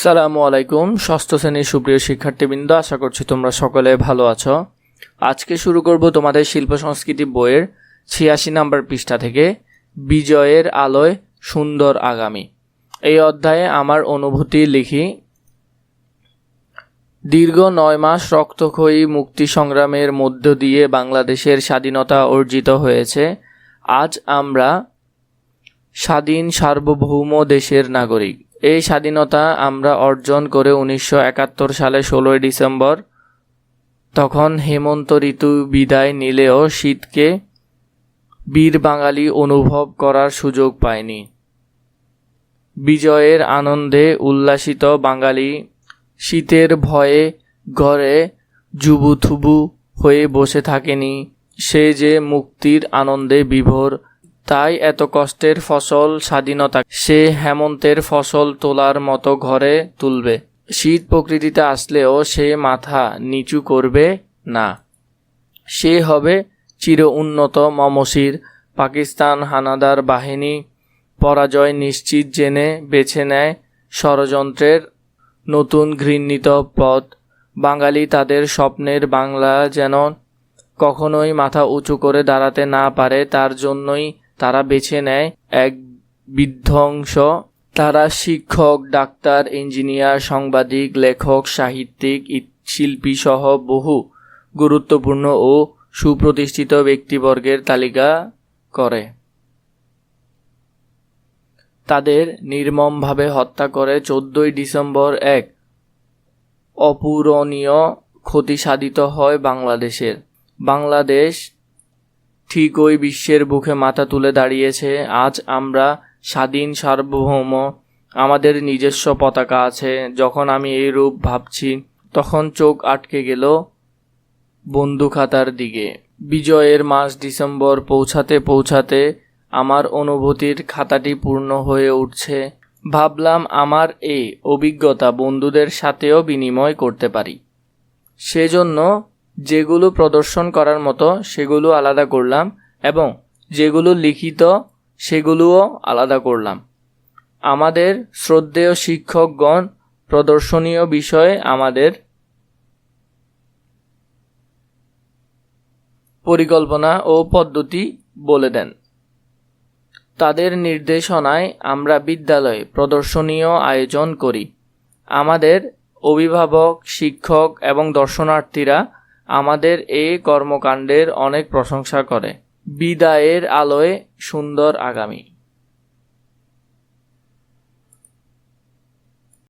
সালামু আলাইকুম, ষষ্ঠ শ্রেণির সুপ্রিয় শিক্ষার্থীবৃন্দ, আশা করছি তোমরা সকলে ভালো আছো। আজকে শুরু করব তোমাদের শিল্প সংস্কৃতি বইয়ের ছিয়াশি নাম্বার পৃষ্ঠা থেকে, বিজয়ের আলোয় সুন্দর আগামী। এই অধ্যায়ে আমার অনুভূতি লিখি। দীর্ঘ নয় মাস রক্তক্ষয়ী মুক্তি সংগ্রামের মধ্য দিয়ে বাংলাদেশের স্বাধীনতা অর্জিত হয়েছে। আজ আমরা স্বাধীন সার্বভৌম দেশের নাগরিক। এই স্বাধীনতা আমরা অর্জন করে উনিশশো একাত্তর সালে ষোলোই ডিসেম্বর, তখন হেমন্ত ঋতু বিদায় নিলেও শীতকে বীর বাঙালি অনুভব করার সুযোগ পায়নি। বিজয়ের আনন্দে উল্লাসিত বাঙালি শীতের ভয়ে ঘরে জুবুথুবু হয়ে বসে থাকেনি, সে যে মুক্তির আনন্দে বিভোর তাই এত কষ্টের ফসল স্বাধীনতা। সে হেমন্তের ফসল তোলার মতো ঘরে তুলবে। শীত প্রকৃতিতে আসলেও সে মাথা নিচু করবে না। সে হবে চির উন্নত মমশির। পাকিস্তান হানাদার বাহিনী পরাজয় নিশ্চিত জেনে বেছে নেয় ষড়যন্ত্রের নতুন ঘৃণিত পথ। বাঙালি তাদের স্বপ্নের বাংলা যেন কখনোই মাথা উঁচু করে দাঁড়াতে না পারে, তার জন্যই তারা বেছে নেয় এক বিধ্বংস। তারা শিক্ষক, ডাক্তার, ইঞ্জিনিয়ার, সাংবাদিক, লেখক, সাহিত্যিক শিল্পী সহ বহু গুরুত্বপূর্ণ ও সুপ্রতিষ্ঠিত ব্যক্তিবর্গের তালিকা করে। তাদের নির্মমভাবে হত্যা করে চোদ্দই ডিসেম্বর এক অপূরণীয় ক্ষতি সাধিত হয় বাংলাদেশের। বাংলাদেশ ঠিক ওই বিশ্বের বুকে মাথা তুলে দাঁড়িয়েছে, আজ আমরা স্বাধীন সার্বভৌম, আমাদের নিজস্ব পতাকা আছে, যখন আমি এই রূপ ভাবছি, তখন চোখ আটকে গেল বন্দুখাতার দিকে। বিজয়ের মাস ডিসেম্বর পৌঁছাতে পৌঁছাতে আমার অনুভূতির খাতাটি পূর্ণ হয়ে উঠছে। ভাবলাম আমার এই অভিজ্ঞতা বন্ধুদের সাথেও বিনিময় করতে পারি। সেজন্য যেগুলো প্রদর্শন করার মতো সেগুলো আলাদা করলাম এবং যেগুলো লিখিত সেগুলোও আলাদা করলাম। আমাদের শ্রদ্ধেয় শিক্ষকগণ প্রদর্শনীয় বিষয়ে আমাদের পরিকল্পনা ও পদ্ধতি বলে দেন। তাদের নির্দেশনায় আমরা বিদ্যালয়ে প্রদর্শনীয় আয়োজন করি। আমাদের অভিভাবক, শিক্ষক এবং দর্শনার্থীরা আমাদের এই কর্মকাণ্ডের অনেক প্রশংসা করে। বিদায়ের আলোয় সুন্দর আগামী।